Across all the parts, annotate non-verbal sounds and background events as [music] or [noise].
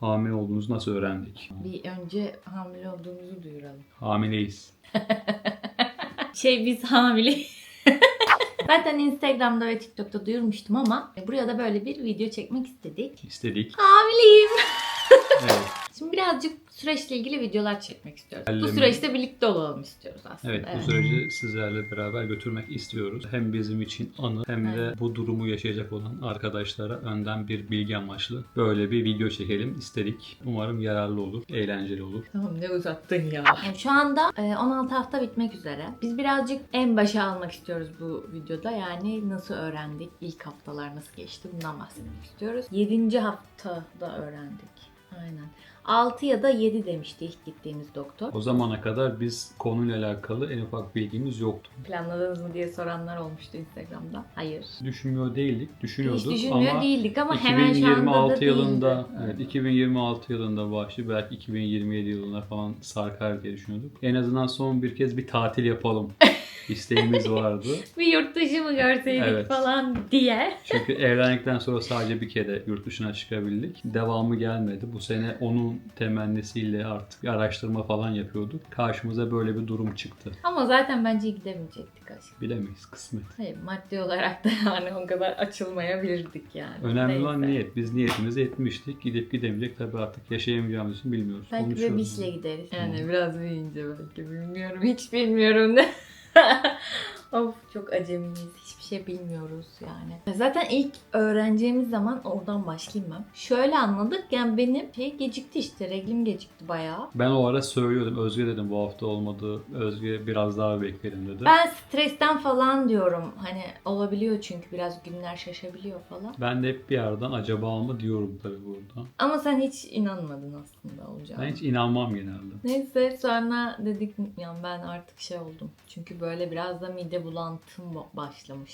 Hamile olduğunuzu nasıl öğrendik? Bir önce hamile olduğumuzu duyuralım. Hamileyiz. [laughs] Şey biz hamile. [laughs] Zaten Instagram'da ve TikTok'ta duyurmuştum ama buraya da böyle bir video çekmek istedik. İstedik. Hamileyim. Evet. Şimdi birazcık süreçle ilgili videolar çekmek istiyoruz. Bu süreçte birlikte olalım istiyoruz aslında. Evet, bu süreci sizlerle beraber götürmek istiyoruz. Hem bizim için anı hem de bu durumu yaşayacak olan arkadaşlara önden bir bilgi amaçlı böyle bir video çekelim istedik. Umarım yararlı olur, eğlenceli olur. Tamam ne uzattın ya. Yani şu anda e, 16 hafta bitmek üzere. Biz birazcık en başa almak istiyoruz bu videoda. Yani nasıl öğrendik, ilk haftalar nasıl geçti bundan bahsetmek istiyoruz. 7. haftada öğrendik. Aynen. 6 ya da 7 demişti ilk gittiğimiz doktor. O zamana kadar biz konuyla alakalı en ufak bilgimiz yoktu. Planladınız mı diye soranlar olmuştu Instagram'da. Hayır. Düşünmüyor değildik, düşünüyorduk Hiç düşünmüyor ama değildik ama hemen şu anda da 2026 yılında, değildi. evet 2026 yılında başlı belki 2027 yılına falan sarkar diye düşünüyorduk. En azından son bir kez bir tatil yapalım [laughs] isteğimiz vardı. [laughs] Bir yurt dışı mı görseydik Evet. falan diye. Çünkü evlendikten sonra sadece bir kere yurt dışına çıkabildik. Devamı gelmedi. Bu sene onun temennisiyle artık bir araştırma falan yapıyorduk. Karşımıza böyle bir durum çıktı. Ama zaten bence gidemeyecektik aşkım. Bilemeyiz kısmet. Hayır maddi olarak da yani [laughs] o kadar açılmayabilirdik yani. Önemli olan Neyse. niyet. Biz niyetimizi etmiştik. Gidip gidemeyecek tabii artık yaşayamayacağımız için bilmiyoruz. Belki Konuşuyoruz. bebişle gideriz. Yani Tamam. biraz büyüyünce belki bilmiyorum. Hiç bilmiyorum de. [laughs] of çok acemiyiz. Hiçbir şey bilmiyoruz yani. Zaten ilk öğreneceğimiz zaman oradan başlayayım ben. Şöyle anladık yani benim şey gecikti işte. Reglim gecikti bayağı. Ben o ara söylüyordum. Özge dedim bu hafta olmadı. Özge biraz daha beklerim dedi. Ben stresten falan diyorum. Hani olabiliyor çünkü biraz günler şaşabiliyor falan. Ben de hep bir yerden acaba mı diyorum tabii burada. Ama sen hiç inanmadın aslında olacağına. Ben hiç inanmam genelde. Neyse sonra dedik yani ben artık şey oldum. Çünkü böyle biraz da mide bulantım ba-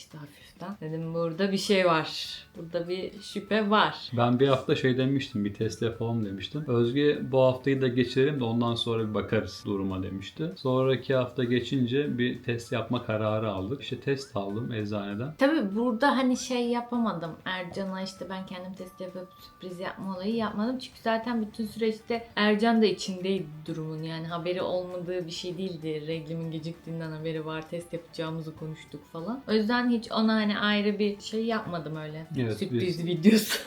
başlamıştı hafiften. Dedim burada bir şey var. Burada bir şüphe var. Ben bir hafta şey demiştim, bir test yapalım demiştim. Özge bu haftayı da geçirelim de ondan sonra bir bakarız duruma demişti. Sonraki hafta geçince bir test yapma kararı aldık. İşte test aldım eczaneden. Tabii burada hani şey yapamadım. Ercan'a işte ben kendim test yapıp sürpriz yapma olayı yapmadım. Çünkü zaten bütün süreçte Ercan da içindeydi durumun. Yani haberi olmadığı bir şey değildi. Reglimin geciktiğinden haberi var. Test yapacağımızı konuştuk falan. O yüzden hiç ona hani ayrı bir şey yapmadım öyle. Evet, sürpriz biz- videosu.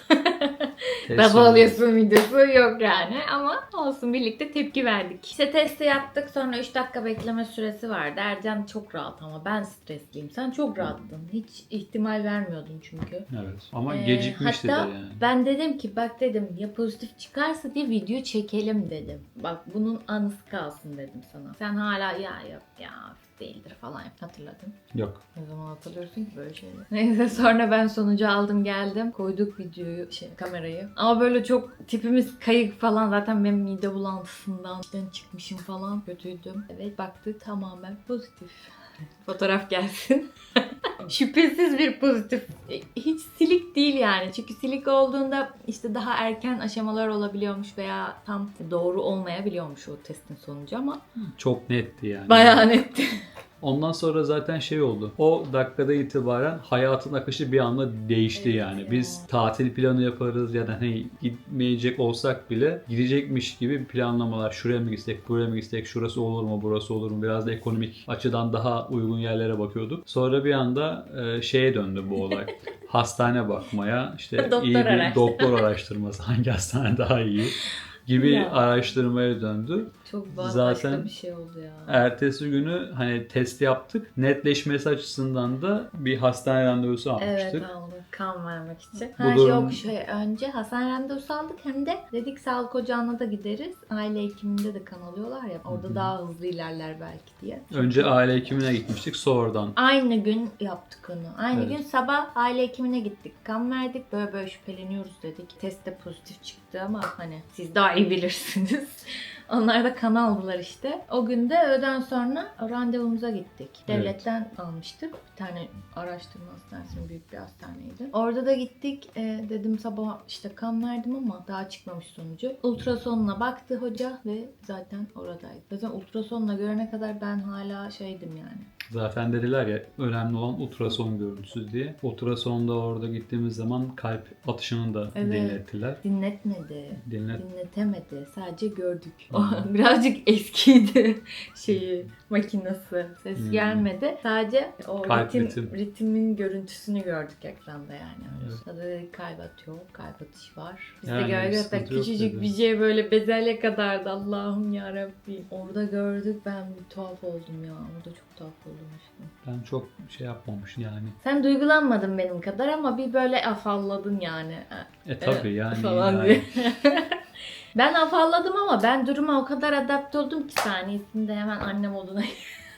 Baba aldım. alıyorsun videosu yok yani ama olsun birlikte tepki verdik. İşte testi yaptık sonra 3 dakika bekleme süresi vardı. Ercan çok rahat ama ben stresliyim. Sen çok rahattın. Hiç ihtimal vermiyordun çünkü. Evet. Ama Ee, gecikmişti de hatta yani. ben dedim ki bak dedim ya pozitif çıkarsa diye video çekelim dedim. Bak bunun anısı kalsın dedim sana. Sen hala ya yok ya değildir falan hatırladın. Yok. Ne zaman hatırlıyorsun ki böyle şeyleri? [laughs] Neyse sonra ben sonucu aldım geldim. Koyduk videoyu, şey kamerayı. Ama böyle çok tipimiz kayık falan. Zaten benim mide bulantısından içten çıkmışım falan. Kötüydüm. Evet baktık tamamen pozitif. [laughs] Fotoğraf gelsin. [laughs] Şüphesiz bir pozitif. E, Hiç silik değil yani. Çünkü silik olduğunda işte daha erken aşamalar olabiliyormuş veya tam doğru olmayabiliyormuş o testin sonucu ama Çok netti yani. bayağı netti. Ondan sonra zaten şey oldu. O dakikada itibaren hayatın akışı bir anda değişti yani. ya. Biz tatil planı yaparız ya da hani gitmeyecek olsak bile gidecekmiş gibi planlamalar. Şuraya mı gitsek, buraya mı gitsek, şurası olur mu, burası olur mu? Biraz da ekonomik açıdan daha uygun yerlere bakıyorduk. Sonra bir anda e, şeye döndü bu olay. [laughs] Hastane bakmaya, işte Doktor iyi bir araştırma. doktor araştırması, hangi hastane daha iyi [laughs] gibi Ya. araştırmaya döndü. Çok Zaten bir şey oldu ya. Ertesi günü hani test yaptık. Netleşmesi açısından da bir hastane randevusu almıştık. Evet aldık kan vermek için. Bu Ha, durum- Yok şey önce hastane randevusu aldık hem de dedik sağlık ocağına da gideriz. Aile hekiminde de kan alıyorlar ya orada Hı hı. daha hızlı ilerler belki diye. Önce aile hekimine gitmiştik. Sonradan Aynı gün yaptık onu. Aynı Evet. gün sabah aile hekimine gittik. Kan verdik. Böyle böyle şüpheleniyoruz dedik. Test de pozitif çıktı ama hani siz daha iyi bilirsiniz. Onlar da kan aldılar işte. O gün de öğleden sonra randevumuza gittik. Devletten almıştık. Bir tane araştırma hastanesi büyük bir hastaneydi. Orada da gittik. E, dedim sabah işte kan verdim ama daha çıkmamış sonucu. Ultrasonuna baktı hoca ve zaten oradaydı. Zaten ultrasonla görene kadar ben hala şeydim yani. Zaten dediler ya önemli olan ultrason görüntüsü diye. Ultrasonda orada gittiğimiz zaman kalp atışını da Evet. dinlettiler. Dinletmedi. Dinlet Dinletemedi. Sadece gördük. O [laughs] birazcık eskiydi [laughs] şeyi makinesi. Ses Hmm. gelmedi. Sadece o Kalp ritim, ritim. ritimin görüntüsünü gördük ekranda yani. Evet. Tabii kalp atıyor. Kalp atış var. Biz Yani de gördük. Küçücük bir şey böyle bezelye kadardı. Allah'ım ya Rabbim. Orada gördük. Ben bir tuhaf oldum ya. Orada çok tuhaf oldum. Ben çok şey yapmamış yani. Sen duygulanmadın benim kadar ama bir böyle afalladın yani. E tabi yani. falan yani. diye. [laughs] ben afalladım ama ben duruma o kadar adapte oldum ki saniyesinde hemen anne moduna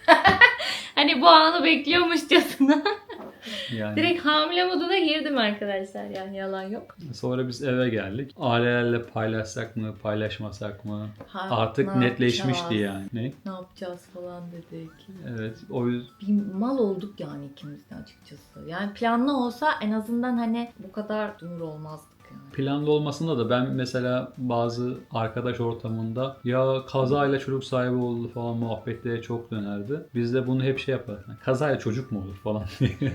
[laughs] Hani bu anı bekliyormuşçasına. [laughs] [laughs] yani. Direkt hamile moduna girdim arkadaşlar yani yalan yok. Sonra biz eve geldik. Ailelerle paylaşsak mı, paylaşmasak mı? Ha, Artık ne netleşmişti yapacağız? yani. Ne? Ne yapacağız falan dedik. Evet. O yüzden Bir mal olduk yani ikimiz de açıkçası. Yani planlı olsa en azından hani bu kadar dumur olmazdık. Planlı olmasında da ben mesela bazı arkadaş ortamında ya kazayla çocuk sahibi oldu falan muhabbetlere çok dönerdi. Biz de bunu hep şey yapardık. Kazayla çocuk mu olur falan diye. [laughs]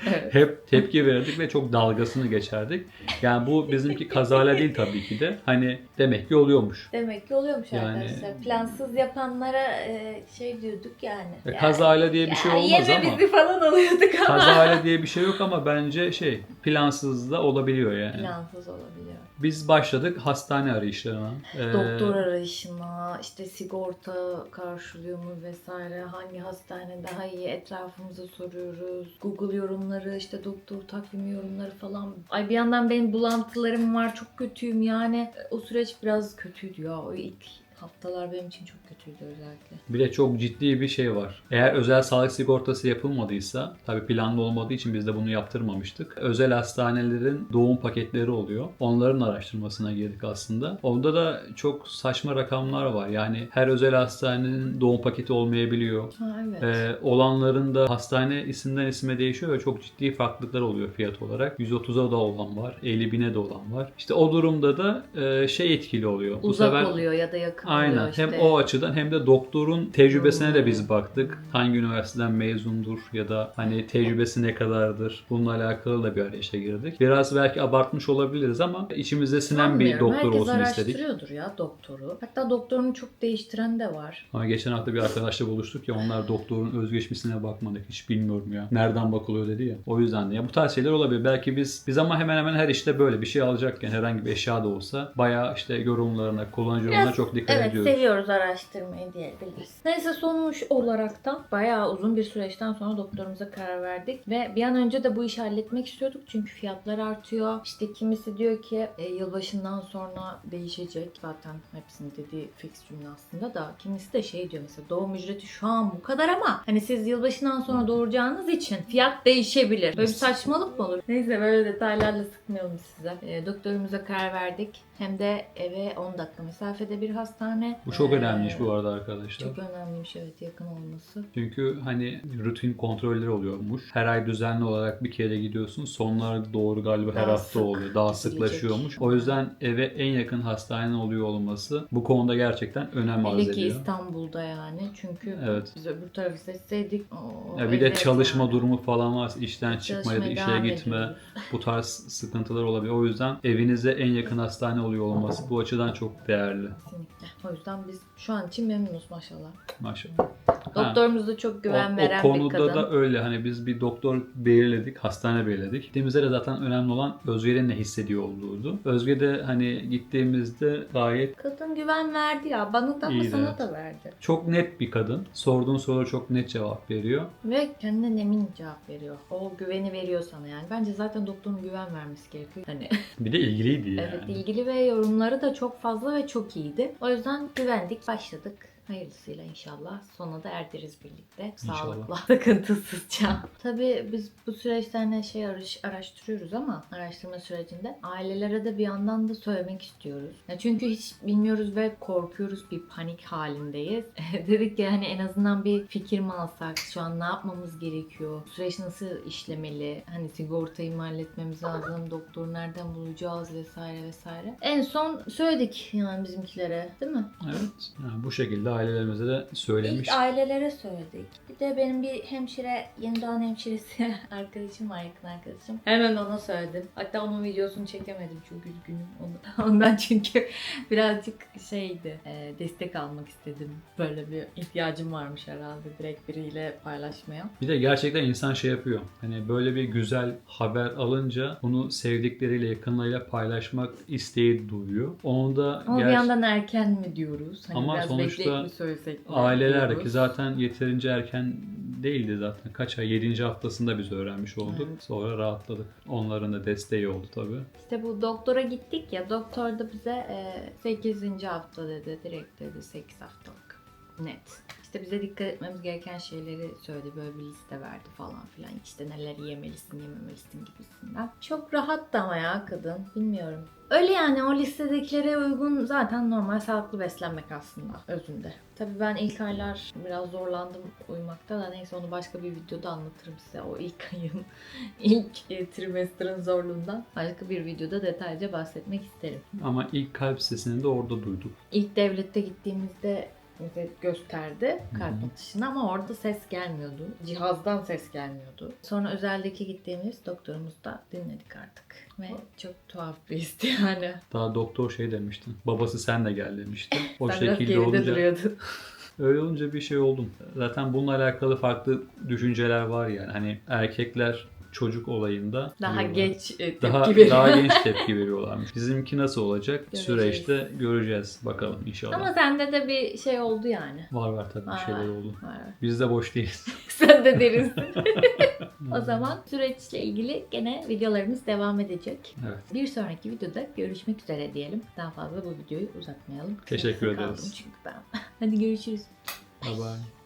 [laughs] Hep tepki verirdik ve çok dalgasını geçerdik. Yani bu bizimki kazayla değil tabii ki de. Hani demek ki oluyormuş. Demek ki oluyormuş Yani- arkadaşlar. Plansız yapanlara e, şey diyorduk yani. Yani- Kazayla diye bir şey olmaz ama. bizi falan oluyorduk ama. Kazayla diye bir şey yok ama bence şey plansız da olabiliyor yani. Plansız olabiliyor. Biz başladık hastane arayışlarına. Ee, Doktor arayışına, işte sigorta karşılıyor mu vesaire, hangi hastane daha iyi etrafımıza soruyoruz. Google yorumları, işte doktor takvimi yorumları falan. Ay bir yandan benim bulantılarım var, çok kötüyüm yani. O süreç biraz kötüydü ya. O ilk haftalar benim için çok kötüydü özellikle. Bir de çok ciddi bir şey var. Eğer özel sağlık sigortası yapılmadıysa, tabii planlı olmadığı için biz de bunu yaptırmamıştık. Özel hastanelerin doğum paketleri oluyor. Onların araştırmasına girdik aslında. Onda da çok saçma rakamlar var. Yani her özel hastanenin doğum paketi olmayabiliyor. Ha evet. Ee, olanların da hastane isimden isime değişiyor ve çok ciddi farklılıklar oluyor fiyat olarak. 130'a da olan var, 50 bine de olan var. İşte o durumda da e, şey etkili oluyor. Bu Uzak sefer oluyor ya da yakın Aynen. oluyor işte. Hem o açıdan hem de doktorun tecrübesine de biz baktık. Hangi üniversiteden mezundur ya da hani tecrübesi ne kadardır? Bununla alakalı da bir arayışa girdik. Biraz belki abartmış olabiliriz ama içimizde sinen bir doktor Herkes olsun istedik. araştırıyordur ya doktoru. Hatta doktorunu çok değiştiren de var. Ama geçen hafta bir arkadaşla buluştuk ya onlar doktorun özgeçmişine bakmadık. Hiç bilmiyorum ya. Nereden bakılıyor dedi ya. O yüzden de ya bu tarz şeyler olabilir. Belki biz biz ama hemen hemen her işte böyle bir şey alacakken herhangi bir eşya da olsa bayağı işte yorumlarına, kullanıcı yorumlarına çok dikkat Evet ediyoruz. seviyoruz araştırmayı diyebiliriz. Neyse sonuç olaraktan bayağı uzun bir süreçten sonra doktorumuza karar verdik. Ve bir an önce de bu işi halletmek istiyorduk. Çünkü fiyatlar artıyor. İşte kimisi diyor ki e, yılbaşından sonra değişecek. Zaten hepsinin dediği fix cümle aslında da. Kimisi de şey diyor mesela doğum ücreti şu an bu kadar ama hani siz yılbaşından sonra doğuracağınız için fiyat değişebilir. Böyle bir saçmalık mı olur? Neyse böyle detaylarla sıkmayalım size. E, doktorumuza karar verdik. Hem de eve 10 dakika mesafede bir hastane. Bu çok Ee, önemliymiş bu arada arkadaşlar. Çok önemliymiş evet yakın olması. Çünkü hani rutin kontrolleri oluyormuş. Her ay düzenli olarak bir kere gidiyorsun. Sonlara doğru galiba her Daha hafta sık oluyor. Daha sıklaşıyormuş. O yüzden eve en yakın hastane oluyor olması bu konuda gerçekten önem arz Hele ki ediyor. İstanbul'da yani. Çünkü Evet. biz öbür tarafı seçseydik. Ya bir de çalışma yani. durumu falan var. İşten çıkma ya da işe gitme. ediyoruz. Bu tarz sıkıntılar olabiliyor. O yüzden evinize en yakın hastane oluyor olması bu açıdan çok değerli. Kesinlikle. O yüzden biz şu an için memnunuz maşallah. Maşallah. Doktorumuz da çok güven o, veren o bir konuda kadın. da öyle hani biz bir doktor belirledik, hastane belirledik. Gittiğimizde de zaten önemli olan Özge'nin ne hissediyor olduğuydu. Özge de hani gittiğimizde gayet Kadın güven verdi ya. Bana da ama sana evet. da verdi. çok net bir kadın. Sorduğun sorulara çok net cevap veriyor. Ve kendinden emin cevap veriyor. O güveni veriyor sana yani. Bence zaten doktorun güven vermesi gerekiyor. Hani Bir de ilgiliydi [laughs] yani. Evet ilgili ve yorumları da çok fazla ve çok iyiydi. O yüzden güvendik başladık. Hayırlısıyla inşallah sona da erdiriz birlikte. İnşallah. Sağlıkla, [laughs] sıkıntısızca. Tabii biz bu süreçte hani şey araş- araştırıyoruz ama araştırma sürecinde ailelere de bir yandan da söylemek istiyoruz. Ya çünkü hiç bilmiyoruz ve korkuyoruz bir panik halindeyiz. [laughs] Dedik ki hani en azından bir fikir mi alsak? Şu an ne yapmamız gerekiyor? Süreç nasıl işlemeli? Hani sigortayı mı halletmemiz lazım? Doktor nereden bulacağız vesaire vesaire. En son söyledik yani bizimkilere değil mi? Evet. Yani bu şekilde ailelerimize de söylemiş. İlk ailelere söyledik. Bir de benim bir hemşire, yeni doğan hemşiresi [laughs] arkadaşım var, yakın arkadaşım. Hemen ona söyledim. Hatta onun videosunu çekemedim. Çok üzgünüm. [laughs] Ondan çünkü birazcık şeydi, e, destek almak istedim. Böyle bir ihtiyacım varmış herhalde direkt biriyle paylaşmaya. Bir de gerçekten insan şey yapıyor. Hani böyle bir güzel haber alınca bunu sevdikleriyle, yakınlarıyla paylaşmak isteği duyuyor. Onu da Ama bir ger- yandan erken mi diyoruz? Hani Ama sonuçta mi Aileler de ki zaten yeterince erken değildi zaten. Kaç ay? 7. haftasında biz öğrenmiş olduk. Evet. Sonra rahatladık. Onların da desteği oldu tabii. İşte bu doktora gittik ya doktor da bize e, 8. hafta dedi direkt dedi 8 haftalık net. İşte bize dikkat etmemiz gereken şeyleri söyledi böyle bir liste verdi falan filan işte neler yemelisin yememelisin gibisinden. Çok rahattı ama ya kadın bilmiyorum. Öyle yani o listedekilere uygun zaten normal sağlıklı beslenmek aslında özünde. Tabii ben ilk aylar biraz zorlandım uyumakta da neyse onu başka bir videoda anlatırım size. O ilk ayın, [laughs] ilk e, zorluğundan başka bir videoda detaylıca bahsetmek isterim. Ama ilk kalp sesini de orada duyduk. İlk devlette gittiğimizde bize gösterdi kalp atışını ama orada ses gelmiyordu. Cihazdan ses gelmiyordu. Sonra özeldeki gittiğimiz doktorumuzda dinledik artık. Ve çok tuhaf bir histi yani. Daha doktor şey demişti. Babası sen de gel demişti. [laughs] O Sen biraz şekilde geride olunca duruyordun. [laughs] öyle olunca bir şey oldum. Zaten bununla alakalı farklı düşünceler var yani. Hani erkekler çocuk olayında Daha geç e, tepki daha veriyor. daha genç [laughs] tepki veriyorlarmış. Bizimki nasıl olacak? Göreceğiz. Süreçte göreceğiz bakalım inşallah. Ama sende de bir şey oldu yani. Var var tabii bir Var, şeyler var. oldu. Var. Biz de boş değiliz. [laughs] Sen de derinsin. [laughs] o zaman süreçle ilgili gene videolarımız devam edecek. Evet. Bir sonraki videoda görüşmek üzere diyelim. Daha fazla bu videoyu uzatmayalım. Teşekkür ederiz. Çünkü ben. Hadi görüşürüz. Bye bye.